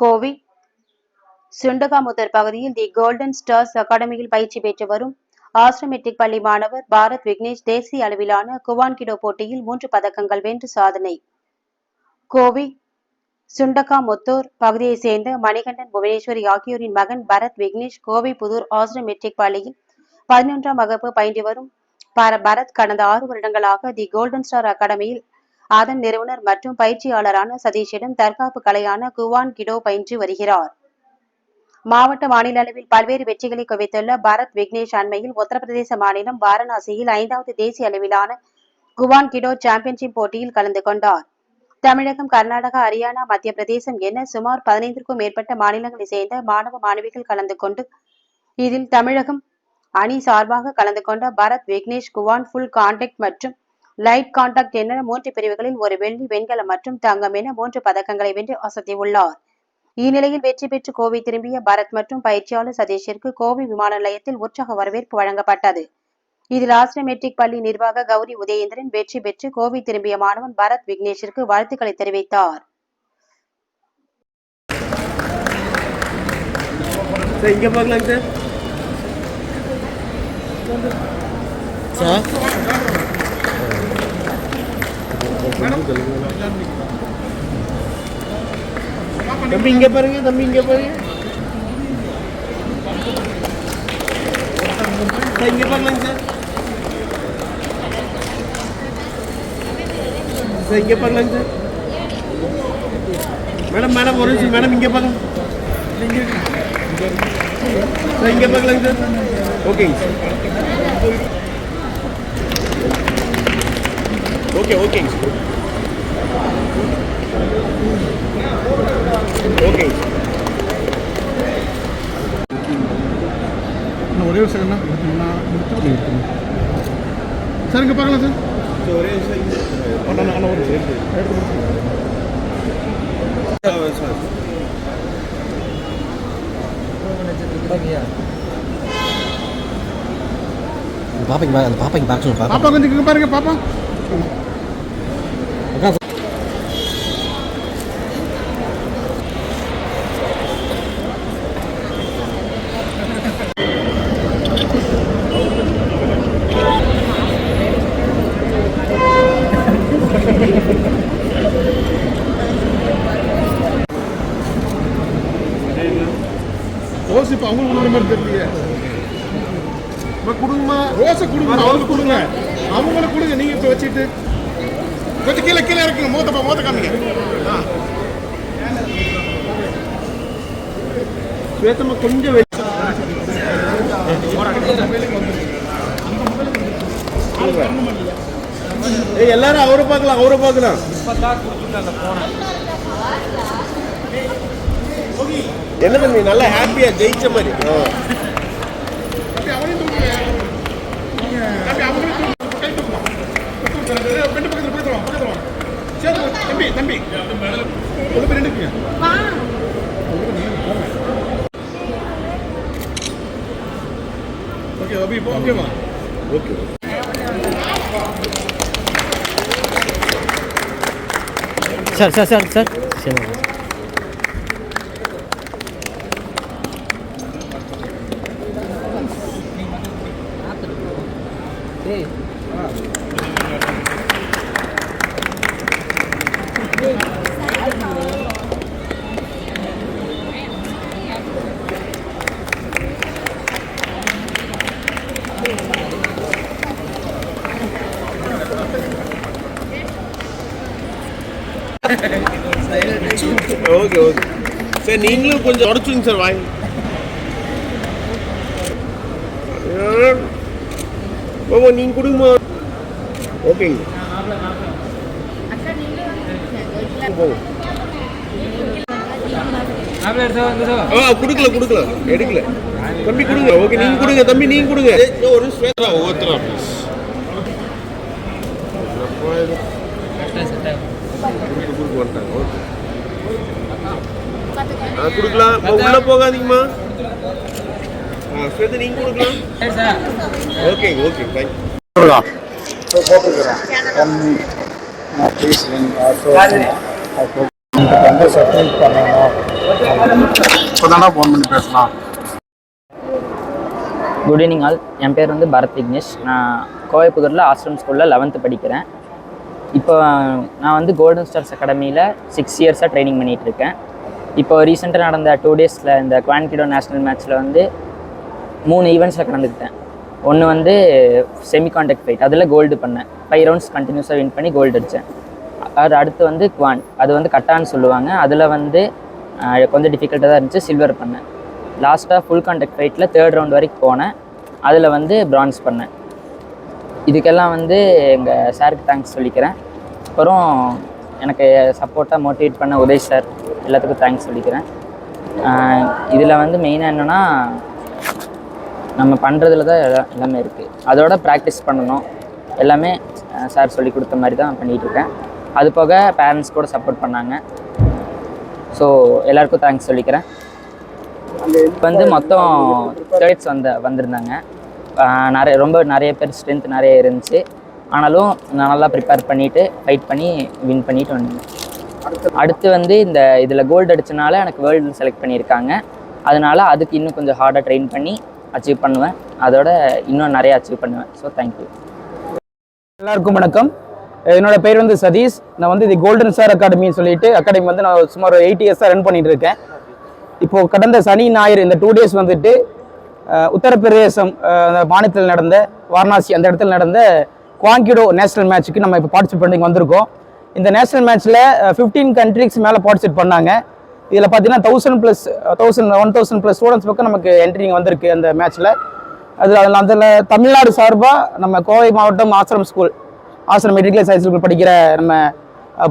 கோவை சுண்டகாமுத்தர் பகுதியில் தி golden stars அகாடமியில் பயிற்சி பெற்று வரும் ஆஸ்ட்ரோமெட்ரிக் பள்ளி மாணவர் பாரத் விக்னேஷ் தேசிய அளவிலான குவான்கிடோ போட்டியில் மூன்று பதக்கங்கள் வென்று சாதனை. கோவை சுண்டகாமுத்தூர் பகுதியைச் சேர்ந்த மணிகண்டன் புவனேஸ்வரி ஆகியோரின் மகன் பரத் விக்னேஷ் கோவை புதூர் ஆஸ்ட்ரோமெட்ரிக் பள்ளியில் பதினொன்றாம் வகுப்பு பயின்று வரும். பர- பரத் கடந்த ஆறு வருடங்களாக தி கோல்டன் ஸ்டார் அகாடமியில் அதன் நிறுவனர் மற்றும் பயிற்சியாளரான சதீஷிடம் தற்காப்பு கலையான குவான் கிடோ பயின்று வருகிறார். மாவட்ட மாநில அளவில் பல்வேறு வெற்றிகளை குவித்துள்ள பரத் விக்னேஷ் அண்மையில் உத்தரப்பிரதேச மாநிலம் வாரணாசியில் ஐந்தாவது தேசிய அளவிலான குவான் கிடோ சாம்பியன்ஷிப் போட்டியில் கலந்து கொண்டார். தமிழகம் கர்நாடகா ஹரியானா மத்திய பிரதேசம் என சுமார் பதினைந்திற்கும் மேற்பட்ட மாநிலங்களை சேர்ந்த மாணவ மாணவிகள் கலந்து கொண்டு இதில் தமிழகம் அணி சார்பாக கலந்து கொண்ட பரத் விக்னேஷ் குவான் ஃபுல் கான்டெக்ட் மற்றும் லைட் கான்டாக்ட் என மூன்று பிரிவுகளில் ஒரு வெள்ளி வெண்கலம் மற்றும் தங்கம் என மூன்று பதக்கங்களை வென்று அசத்தியுள்ளார். இந்நிலையில் வெற்றி பெற்று கோவை திரும்பிய பரத் மற்றும் பயிற்சியாளர் சதீஷிற்கு கோவை விமான நிலையத்தில் உற்சாக வரவேற்பு வழங்கப்பட்டது. இதில் ஆஸ்ட்ரோமெட்ரிக் பள்ளி நிர்வாக கௌரி உதயேந்திரன் வெற்றி பெற்று கோவை திரும்பிய மாணவன் பரத் விக்னேஷிற்கு வாழ்த்துக்களை தெரிவித்தார். சார் இங்கே பார்க்கலாங்க சார் சார் தம்பி இங்கே பாருங்க தம்பி இங்கே பாருங்க. இங்கே பார்க்கலாங்க சார். சார் இங்கே பார்க்கலாங்க சார். மேடம் மேடம் ஒரு நிமிஷம் மேடம் இங்கே பார்க்கலாம் சார் இங்கே பார்க்கலாங்க சார். ஓகேங்க சார். ஓகே ஓகேங்க சார் ஓகேங்க சார் இன்னும் ஒரே ஒரு செகண்ட் தான். சார் இங்கே பார்க்கலாம் சார். ஒரே ஒரு நிமிஷம் எடுத்து சார் பாப்பாங்க பாப்பாங்க பார்க்க பாப்பா பாப்பா. கொஞ்சம் பாருங்க பாப்பா. ரோஸ் இப்போ அவங்களுக்கு கொடுக்குற மாதிரி தெரியலையே இப்போ கொடுங்கம்மா ரோஸை கொடுங்க அவங்களுக்கு கொடுங்க. அவங்களுக்கு கொடுங்க நீங்கள் இப்போ வச்சுட்டு கொஞ்சம் கீழே கீழே இருக்குங்க மோத்த மூத்த காமிங்க. ஆ. கொஞ்சம் வெயிட் ஏய் எல்லாரும் அவரை பார்க்கலாம் அவரை பார்க்கலாம். என்ன தம்பி நல்லா ஹாப்பியா ஜெயிச்ச மாதிரி? தம்பி தம்பி ஓகே அபி ஓகேவா okay sir sir sir. Sir சரி. ஓகே ஓகே சார் நீங்களும் கொஞ்சம் உடச்சுங்க சார் வாங்கி ஓ நீங்கள் கொடுங்கம்மா ஓகேங்க கொடுக்கல கொடுக்கல எடுக்கல தம்பி கொடுங்க ஓகே நீங்க கொடுங்க தம்பி நீங்க கொடுங்க ஒரு ஸ்வேதா ஒவ்வொருத்தரா ப்ளீஸ் கொடுக்க ஓகே கொடுக்கலாம் உள்ள போகாதீங்கம்மா கொடுக்கலாம். Okay thank good evening all என் பேர் வந்து பரத் விக்னேஷ். நான் கோவைப்புதூரில் ஆசிரம் ஸ்கூலில் லெவன்த்து படிக்கிறேன். இப்போ நான் வந்து கோல்டன் ஸ்டார்ஸ் அகாடமியில் சிக்ஸ் இயர்ஸாக ட்ரைனிங் பண்ணிகிட்டு இருக்கேன். இப்போ ரீசெண்டாக நடந்த டூ டேஸில் இந்த குவான்கிடோ நேஷ்னல் மேட்ச்சில் வந்து மூணு ஈவெண்ட்ஸில் கலந்துக்கிட்டேன். ஒன்று வந்து செமி கான்டாக்ட் ஃபைட் அதில் கோல்டு பண்ணேன். ஃபைவ் ரவுண்ட்ஸ் கண்டினியூஸாக வின் பண்ணி கோல்டு அடித்தேன் அது அடுத்து வந்து குவான் அது வந்து கட்டான்னு சொல்லுவாங்க. அதில் வந்து கொஞ்சம் டிஃபிகல்ட்டாக தான் இருந்துச்சு. சில்வர் பண்ணேன். லாஸ்ட்டாக ஃபுல் கான்டாக்ட் ஃபைட்டில் தேர்ட் ரவுண்ட் வரைக்கும் போனேன். அதில் வந்து பிரான்ஸ் பண்ணேன். இதுக்கெல்லாம் வந்து எங்கள் சாருக்கு தேங்க்ஸ் சொல்லிக்கிறேன். அப்புறம் எனக்கு சப்போர்ட்டாக மோட்டிவேட் பண்ண உதய் சார் எல்லாத்துக்கும் தேங்க்ஸ் சொல்லிக்கிறேன். இதில் வந்து மெயினாக என்னென்னா நம்ம பண்ணுறதுல தான் எல்லாமே இருக்குது அதோட ப்ராக்டிஸ் பண்ணணும். எல்லாமே சார் சொல்லி கொடுத்த மாதிரி தான் பண்ணிகிட்ருக்கேன் அது போக பேரண்ட்ஸ் கூட சப்போர்ட் பண்ணாங்க. ஸோ எல்லாருக்கும் தேங்க்ஸ் சொல்லிக்கிறேன். இப்போ வந்து மொத்தம் தேர்ட்ஸ் வந்த வந்திருந்தாங்க. நிறைய ரொம்ப நிறைய பேர் ஸ்ட்ரென்த் நிறைய இருந்துச்சு. ஆனாலும் நான் நல்லா ப்ரிப்பேர் பண்ணிவிட்டு ஃபைட் பண்ணி வின் பண்ணிட்டு வந்தேன். அடுத்து வந்து இந்த இதில் கோல்டு அடித்தனால எனக்கு வேர்ல்டு செலக்ட் பண்ணியிருக்காங்க. அதனால் அதுக்கு இன்னும் கொஞ்சம் ஹார்டாக ட்ரெயின் பண்ணி அச்சீவ் பண்ணுவேன். அதோட இன்னும் நிறைய அச்சீவ் பண்ணுவேன். ஸோ தேங்க்யூ எல்லாருக்கும் வணக்கம். என்னோட பேர் வந்து சதீஷ். நான் வந்து இது கோல்டன் ஸ்டார் அகாடமின்னு சொல்லிட்டு அகாடமி வந்து நான் சுமார் எயிட் இயர்ஸாக ரன் பண்ணிட்டு இருக்கேன். இப்போ கடந்த சனி ஞாயிறு இந்த டூ டேஸ் வந்துட்டு உத்தரப்பிரதேசம் அந்த மாநிலத்தில் நடந்த வாரணாசி அந்த இடத்துல நடந்த குவாங்கிடோ நேஷனல் மேட்ச்சுக்கு நம்ம இப்போ பார்ட்டிசிபேட் பண்ணி வந்திருக்கோம். இந்த நேஷனல் மேட்ச்சில் ஃபிஃப்டீன் கண்ட்ரிஸ் மேலே பார்ட்டிசிபேட் பண்ணாங்க. இதில் பார்த்தீங்கன்னா thousand plus thousand one thousand plus students பக்கம் நமக்கு என்ட்ரிங் வந்திருக்கு அந்த மேட்ச்சில் அது அதில் அதில் தமிழ்நாடு சார்பாக நம்ம கோவை மாவட்டம் Ashram school Ashram matriculation high school படிக்கிற நம்ம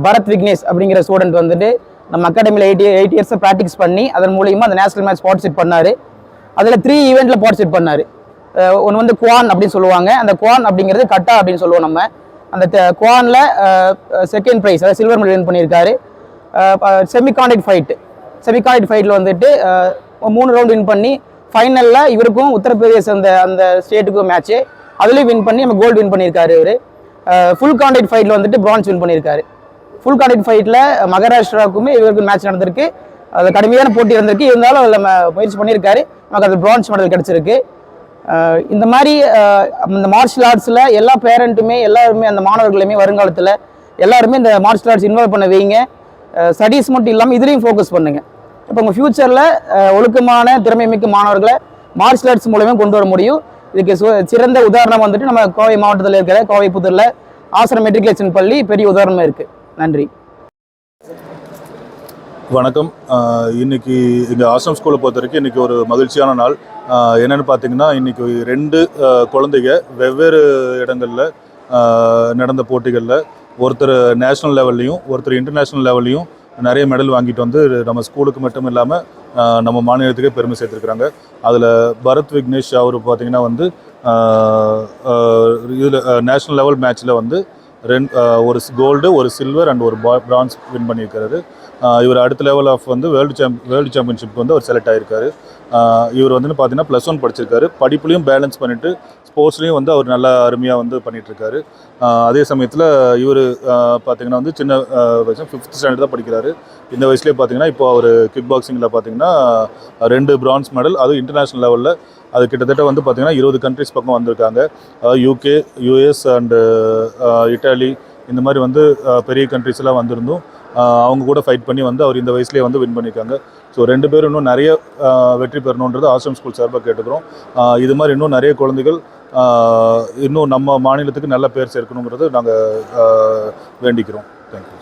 பரத் விக்னேஷ் அப்படிங்கிற ஸ்டூடெண்ட் வந்துட்டு நம்ம அகாடமியில் எயிட் எயிட் இயர்ஸை ப்ராக்டிஸ் பண்ணி அதன் மூலியமாக அந்த நேஷனல் மேட்ச் பார்ட்டிசிபேட் பண்ணார். அதில் த்ரீ ஈவெண்ட்டில் பார்ட்டிசிபேட் பண்ணார். ஒன்று வந்து குவான் அப்படின்னு சொல்லுவாங்க. அந்த குவான் அப்படிங்கிறது கட்டா அப்படின்னு சொல்லுவோம் நம்ம. அந்த குவானில் செகண்ட் ப்ரைஸ் அதாவது சில்வர் மெடல் வின் பண்ணியிருக்காரு. செமிகாண்டெக்ட் ஃபைட்டு செமிகாலிட் ஃபைட்டில் வந்துட்டு மூணு ரவுண்ட் வின் பண்ணி ஃபைனலில் இவருக்கும் உத்தரப்பிரதேச அந்த அந்த ஸ்டேட்டுக்கும் மேட்ச்சு அதுலேயும் வின் பண்ணி நம்ம கோல்டு வின் பண்ணியிருக்காரு இவர். ஃபுல் கான்டெக்ட் ஃபைட்டில் வந்துட்டு பிரான்ஸ் வின் பண்ணியிருக்காரு. ஃபுல் கான்டெக்ட் ஃபைட்டில் மகாராஷ்டிராவுக்குமே இவருக்கு மேட்ச் நடந்திருக்கு. அது கடுமையான போட்டி இருந்திருக்கு. இருந்தாலும் அதில் நம்ம முயற்சி பண்ணியிருக்காரு. நமக்கு அது பிரான்ஸ் மெடல் கிடச்சிருக்கு. இந்த மாதிரி இந்த மார்ஷியல் ஆர்ட்ஸில் எல்லா பேரண்ட்டுமே எல்லாருமே அந்த மாணவர்களுமே வருங்காலத்தில் எல்லாருமே இந்த மார்ஷியல் ஆர்ட்ஸ் இன்வால்வ் பண்ண வைங்க. ஸ்டடீஸ் மட்டும் இல்லாமல் இதுலேயும் ஃபோக்கஸ் பண்ணுங்கள் இப்போ உங்கள் ஃப்யூச்சரில் ஒழுக்கமான திறமை மிக்க மாணவர்களை மார்ஷியல் ஆர்ட்ஸ் மூலமே கொண்டு வர முடியும். இதுக்கு சு- சிறந்த உதாரணம் வந்துட்டு நம்ம கோவை மாவட்டத்தில் இருக்கிற கோவை புதூரில் ஆசிரம் மெட்ரிகுலேஷன் பள்ளி பெரிய உதாரணமாக இருக்குது நன்றி. வணக்கம். இன்றைக்கி இன்னைக்கு இங்கே ஆசிரம் ஸ்கூலை பொறுத்த வரைக்கும் இன்றைக்கி ஒரு மகிழ்ச்சியான நாள். என்னென்னு பார்த்தீங்கன்னா இன்றைக்கி ரெண்டு குழந்தைங்க வெவ்வேறு இடங்களில் நடந்த போட்டிகளில் ஒருத்தர் நேஷ்னல் லெவல்லையும் ஒருத்தர் இன்டர்நேஷ்னல் லெவல்லையும் நிறைய மெடல் வாங்கிட்டு வந்து நம்ம ஸ்கூலுக்கு மட்டும் இல்லாமல் நம்ம மாநிலத்துக்கே பெருமை சேர்த்துருக்குறாங்க. அதில் பரத் விக்னேஷ் அவர் பார்த்திங்கன்னா வந்து இதில் நேஷ்னல் லெவல் மேட்ச்சில் வந்து ரெண்டு ஒரு கோல்டு ஒரு சில்வர் அண்ட் ஒரு பிரான்ஸ் வின் பண்ணியிருக்காரு. இவர் அடுத்த லெவல் ஆஃப் வந்து வேர்ல்டு சாம்ப் வேர்ல்டு சாம்பியன்ஷிப் வந்து அவர் செலக்ட் ஆகிருக்காரு இவர் வந்து பார்த்தீங்கன்னா ப்ளஸ் ஒன் படிச்சிருக்காரு. படிப்புலையும் பேலன்ஸ் பண்ணிட்டு ஸ்போர்ட்ஸ்லையும் வந்து அவர் நல்லா அருமையாக வந்து பண்ணிகிட்ருக்காரு அதே சமயத்தில் இவர் பார்த்திங்கன்னா வந்து சின்ன வயசு ஃபிஃப்த் ஸ்டாண்டர்ட் தான் படிக்கிறாரு. இந்த வயசுலேயே பார்த்தீங்கன்னா இப்போ அவர் கிக் பாக்ஸிங்கில் பார்த்திங்கன்னா ரெண்டு பிரான்ஸ் மெடல் அதுவும் இன்டர்நேஷ்னல் லெவலில் அது கிட்டத்தட்ட வந்து பார்த்திங்கன்னா இருபது கண்ட்ரிஸ் பக்கம் வந்திருக்காங்க. அதாவது யூகே யூஎஸ் அண்டு இட்டாலி இந்த மாதிரி வந்து பெரிய கண்ட்ரிஸ்லாம் வந்திருந்தும் அவங்க கூட ஃபைட் பண்ணி வந்து அவர் இந்த வயசுலேயே வந்து வின் பண்ணியிருக்காங்க ஸோ ரெண்டு பேரும் இன்னும் நிறைய வெற்றி பெறணுன்றது ஆசிரம் ஸ்கூல் சார்பாக கேட்டுக்கிறோம். இது மாதிரி இன்னும் நிறைய குழந்தைகள் இன்னும் நம்ம மாநிலத்துக்கு நல்ல பேர் சேர்க்கணுங்கிறது நாங்கள் வேண்டிக்கிறோம். தேங்க்யூ